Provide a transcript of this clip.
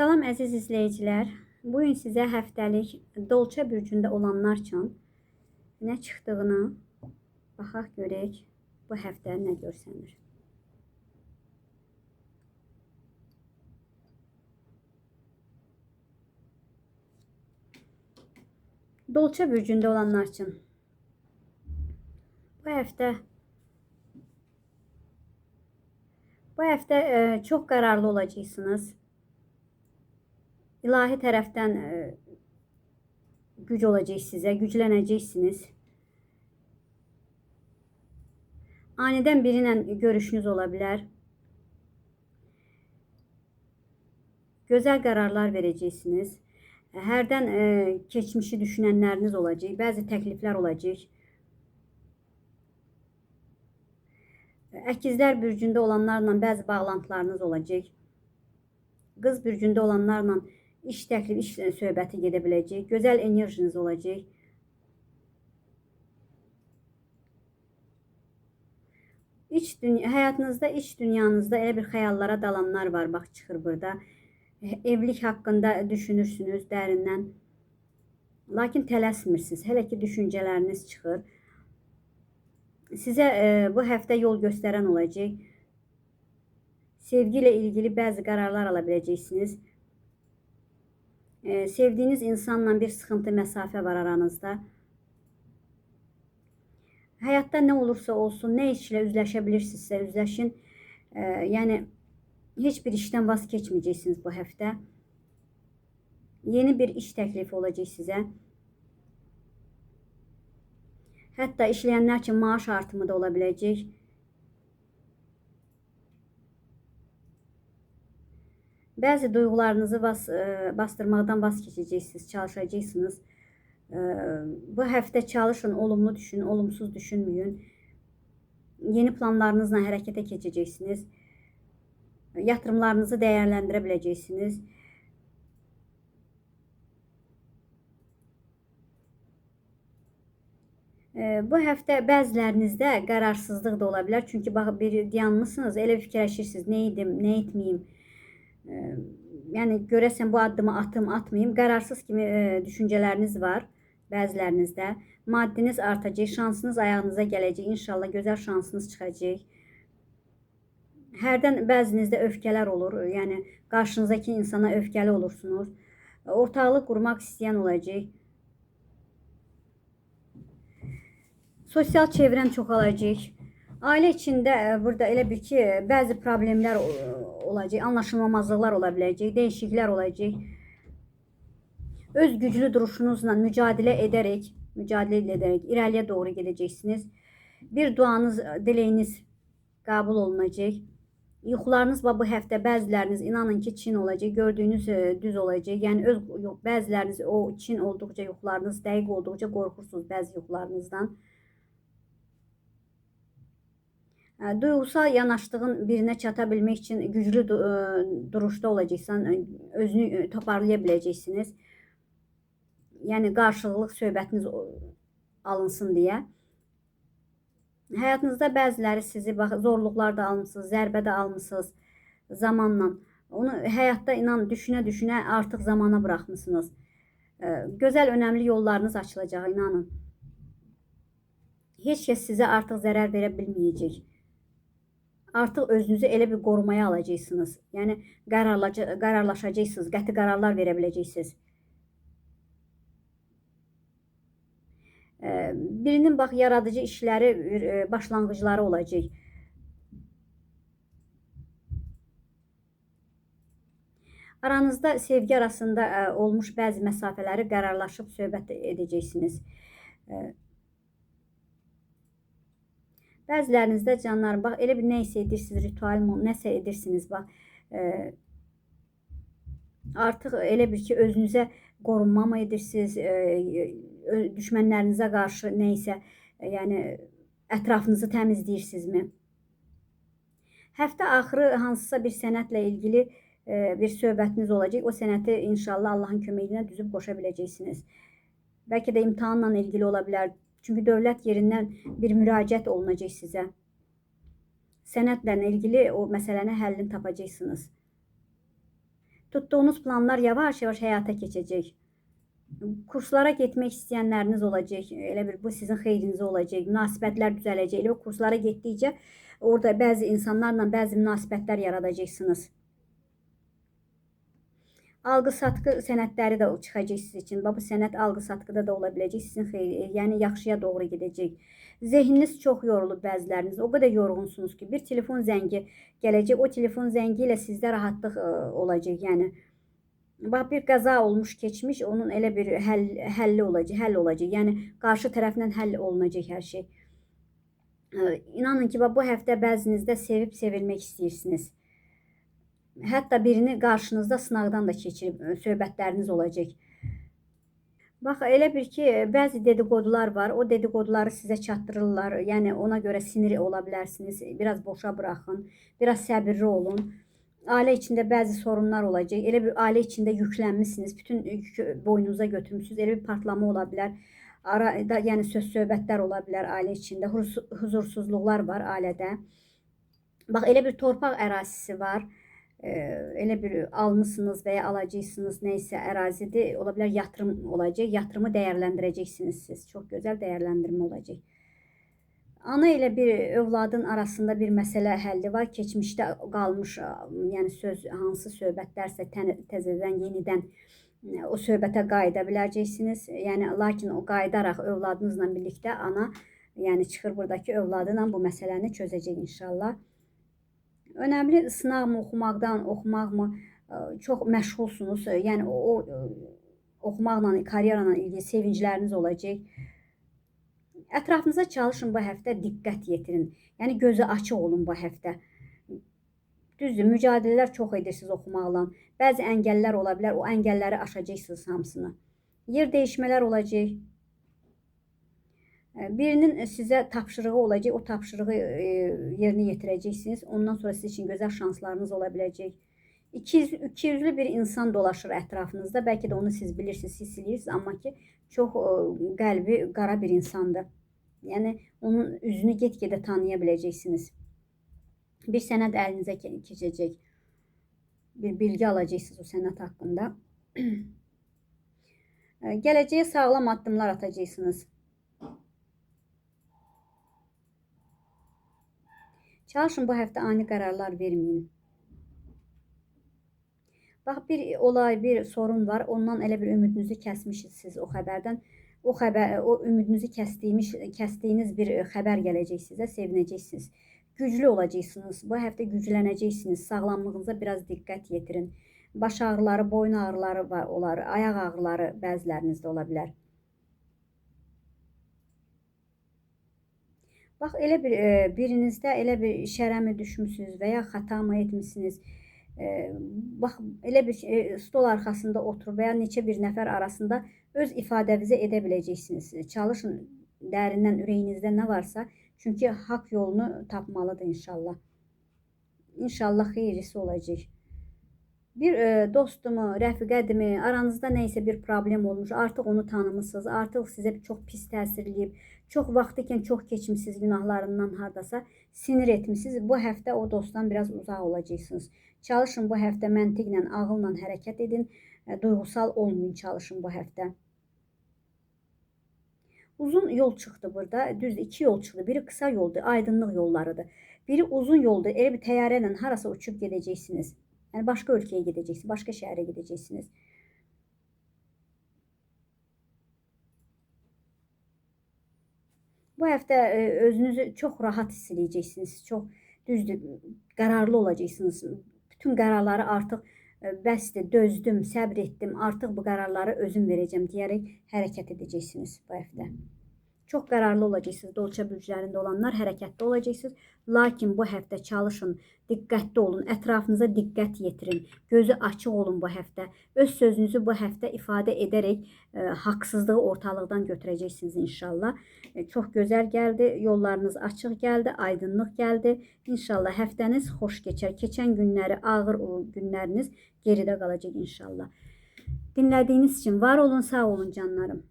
Salam əziz izləyicilər. Bu gün sizə həftəlik Dolça bürcündə olanlar üçün nə çıxdığını baxaq görək bu həftə nə görsənir. Dolça bürcündə olanlar üçün bu həftə bu həftə e, çox qərarlı olacaqsınız. İlahi tərəfdən e, güc olacaq sizə, güclənəcəksiniz. Anidən biri görüşünüz ola bilər. Gözəl qərarlar verəcəksiniz. Hərdən e, keçmişi düşünənləriniz olacaq. Bəzi təkliflər olacaq. Əkizlər bürcündə olanlarla bəzi bağlantılarınız olacaq. Qız bürcündə olanlarla iş təklifi, iş söhbəti gedə biləcək. Gözəl enerjiniz olacaq. İç dünya, həyatınızda, iç dünyanızda elə bir xəyallara dalanlar var, bax çıxır burada. Evlilik haqqında düşünürsünüz dərindən. Lakin tələsmirsiniz. Hələ ki düşüncələriniz çıxır. Sizə e, bu həftə yol göstərən olacaq. Sevgi ilə ilgili bəzi qərarlar ala biləcəksiniz. E, sevdiyiniz insanla bir sıxıntı, məsafə var aranızda. Həyatda nə olursa olsun, nə işlə üzləşə bilirsinizsə üzləşin. E, yəni heç bir işdən vaz keçməyəcəksiniz bu həftə. Yeni bir iş təklifi olacaq sizə. Hətta işləyənlər üçün maaş artımı da ola biləcək. Bəzi duyğularınızı bas, e, bastırmaqdan vaz keçəcəksiniz, çalışacaqsınız. E, bu həftə çalışın, olumlu düşünün, olumsuz düşünməyin. Yeni planlarınızla hərəkətə keçəcəksiniz. Yatırımlarınızı dəyərləndirə biləcəksiniz. E, Bu həftə bəzilərinizdə qərarsızlıq da ola bilər. Çünki bax bir dayanmısınız, elə fikirləşirsiniz, nə edim, nə etməyim. Yəni görəsən bu addımı atım, atmayım. Qərarsız kimi e, düşüncələriniz var bəzilərinizdə. Maddiniz artacaq, şansınız ayağınıza gələcək. İnşallah gözəl şansınız çıxacaq. Hərdən bəzinizdə öfkələr olur. Yəni qarşınızdakı insana öfkəli olursunuz. Ortaqlıq qurmaq istəyən olacaq. Sosial çevrən çoxalacaq. Ailə içində burada elə bir ki, bəzi problemlər olacaq, anlaşılmamazlıqlar ola biləcək, dəyişikliklər olacaq. Öz güclü duruşunuzla mücadilə edərək, mücadilə edərək irəliyə doğru gedəcəksiniz. Bir duanız, diləyiniz qəbul olunacaq. Yuxularınız və bu həftə bəziləriniz inanın ki, Çin olacaq, gördüyünüz e, düz olacaq. Yəni öz yox, bəziləriniz o Çin olduqca yuxularınız dəqiq olduqca qorxursunuz bəzi yuxularınızdan. Ə, Duyğusal yanaşdığın birinə çata bilmək üçün güclü duruşda olacaqsan, özünü toparlaya biləcəksiniz. Yəni qarşılıqlı söhbətiniz alınsın deyə. Həyatınızda bəziləri sizi bax zorluqlar da almısınız, zərbə də almısınız zamanla. Onu həyatda inan düşünə-düşünə artıq zamana buraxmısınız. Gözəl önəmli yollarınız açılacaq, inanın. Heç kəs sizə artıq zərər verə bilməyəcək. Artıq özünüzü elə bir qorumaya alacaqsınız. Yəni qərarlaşacaqsınız, qəti qərarlar verə biləcəksiniz. Birinin bax yaradıcı işləri ə, başlanğıcları olacaq. Aranızda sevgi arasında ə, olmuş bəzi məsafələri qərarlaşıb söhbət edəcəksiniz. Bəzilərinizdə canlarım bax elə bir nə isə edirsiniz, ritual mı, nəsə edirsiniz bax. E, artıq elə bir ki özünüzə qorunma mı edirsiniz, e, düşmənlərinizə qarşı nə isə e, yəni ətrafınızı təmizləyirsinizmi? Həftə axırı hansısa bir sənətlə ilgili e, bir söhbətiniz olacaq. O sənəti inşallah Allahın köməyi ilə düzüb qoşa biləcəksiniz. Bəlkə də imtahanla ilgili ola bilər. Çünki dövlət yerindən bir müraciət olunacaq sizə. Sənədlə ilgili o məsələni həllini tapacaqsınız. Tuttuğunuz planlar yavaş yavaş həyata keçəcək. Kurslara getmək istəyənləriniz olacaq. Elə bir bu sizin xeyrinizə olacaq. Münasibətlər düzələcək. Elə kurslara getdikcə orada bəzi insanlarla bəzi münasibətlər yaradacaqsınız. Alqı-satqı sənədləri də çıxacaq sizin üçün. Bu sənəd alqı-satqıda da ola biləcək. Sizin xeyri, yəni yaxşıya doğru gedəcək. Zehniniz çox yorulub bəziləriniz. O qədər yorğunsunuz ki, bir telefon zəngi gələcək. O telefon zəngi ilə sizdə rahatlıq ə, olacaq. Yəni bax bir qəza olmuş, keçmiş, onun elə bir həll həlli olacaq, həll olacaq. Yəni qarşı tərəfdən həll olunacaq hər şey. Ə, İnanın ki, bax bu həftə bəzinizdə sevib sevilmək istəyirsiniz. Hətta birini qarşınızda sınaqdan da keçirib ə, söhbətləriniz olacaq. Bax elə bir ki, bəzi dedikodular var. O dedikoduları sizə çatdırırlar. Yəni ona görə sinir ola bilərsiniz. Biraz boşa buraxın. Biraz səbirli olun. Ailə içində bəzi sorunlar olacaq. Elə bir ailə içində yüklənmisiniz. Bütün yükü boynunuza götürmüsünüz. Elə bir partlama ola bilər. Arada yəni söz söhbətlər ola bilər ailə içində. Huz- Huzursuzluqlar var ailədə. Bax elə bir torpaq ərazisi var. Elə bir almısınız və ya alacaqsınız nəysə ərazidir. Ola bilər yatırım olacaq. Yatırımı dəyərləndirəcəksiniz siz. Çox gözəl dəyərləndirmə olacaq. Ana ilə bir övladın arasında bir məsələ həlli var. Keçmişdə qalmış, yəni söz hansı söhbətlərsə tə- təzədən yenidən e, o söhbətə qayıda biləcəksiniz. Yəni lakin o qayıdaraq övladınızla birlikdə ana, yəni çıxır burdakı övladı ilə bu məsələni çözəcək inşallah. Önəmli sınaqmı oxumaqdan, oxumaqmı ə, çox məşğulsunuz. Yəni o, o ə, oxumaqla, karyera ilə ilgili sevincləriniz olacaq. Ətrafınıza çalışın bu həftə diqqət yetirin. Yəni gözü açıq olun bu həftə. Düzdür, mücadilələr çox edirsiniz oxumaqla. Bəzi əngəllər ola bilər, o əngəlləri aşacaqsınız hamısını. Yer dəyişmələr olacaq. E, Birinin sizə tapşırığı olacaq, o tapşırığı e, yerinə yetirəcəksiniz. Ondan sonra sizin üçün gözəl şanslarınız ola biləcək. İkiz, ikiyüzlü bir insan dolaşır ətrafınızda. Bəlkə də onu siz bilirsiniz, hiss edirsiniz, amma ki çox e, qəlbi qara bir insandır. Yəni onun üzünü get-gedə tanıya biləcəksiniz. Bir sənəd əlinizə ke- keçəcək. Bir bilgi alacaqsınız o sənəd haqqında. E, Gələcəyə sağlam addımlar atacaqsınız. Çalışın bu həftə ani qərarlar verməyin. Bax bir olay, bir sorun var. Ondan elə bir ümidinizi kəsmişsiniz siz o xəbərdən. O xəbər, o ümidinizi kəsdiyiniz, kəsdiyiniz bir xəbər gələcək sizə, sevinəcəksiniz. Güclü olacaqsınız. Bu həftə güclənəcəksiniz. Sağlamlığınıza biraz diqqət yetirin. Baş ağrıları, boyun ağrıları var, olar, ayaq ağrıları bəzilərinizdə ola bilər. Bax elə bir e, birinizdə elə bir şərəmi düşmüsünüz və ya xəta mı etmisiniz? E, bax elə bir e, stol arxasında oturub və ya neçə bir nəfər arasında öz ifadənizi edə biləcəksiniz. Çalışın dərindən ürəyinizdə nə varsa, çünki haqq yolunu tapmalıdır inşallah. İnşallah xeyirlisi olacaq. Bir e, dostumu, rəfiqədimi, aranızda nə bir problem olmuş, artıq onu tanımısınız, artıq sizə çox pis təsir eləyib, çox vaxt ikən çox keçmisiniz günahlarından hardasa, sinir etmisiniz. Bu həftə o dostdan biraz uzaq olacaqsınız. Çalışın bu həftə məntiqlə, ağılla hərəkət edin, e, duyğusal olmayın çalışın bu həftə. Uzun yol çıxdı burada. Düz iki yol çıxdı. Biri qısa yoldur, aydınlıq yollarıdır. Biri uzun yoldur. Elə bir təyyarə ilə harasa uçub gedəcəksiniz. Yəni başqa ölkəyə gedəcəksiniz, başqa şəhərə gedəcəksiniz. Bu həftə e, özünüzü çox rahat hiss edəcəksiniz. Çox düzdür, qərarlı olacaqsınız. Bütün qərarları artıq e, bəsdir, dözdüm, səbr etdim, artıq bu qərarları özüm verəcəm deyərək hərəkət edəcəksiniz bu həftə. Çox qərarlı olacaqsınız. Dolça bürclərində olanlar hərəkətdə olacaqsınız. Lakin bu həftə çalışın, diqqətli olun, ətrafınıza diqqət yetirin. Gözü açıq olun bu həftə. Öz sözünüzü bu həftə ifadə edərək e, haqsızlığı ortalıqdan götürəcəksiniz inşallah. E, çox gözəl gəldi, yollarınız açıq gəldi, aydınlıq gəldi. İnşallah həftəniz xoş keçər. Keçən günləri, ağır günləriniz geridə qalacaq inşallah. Dinlədiyiniz üçün var olun, sağ olun canlarım.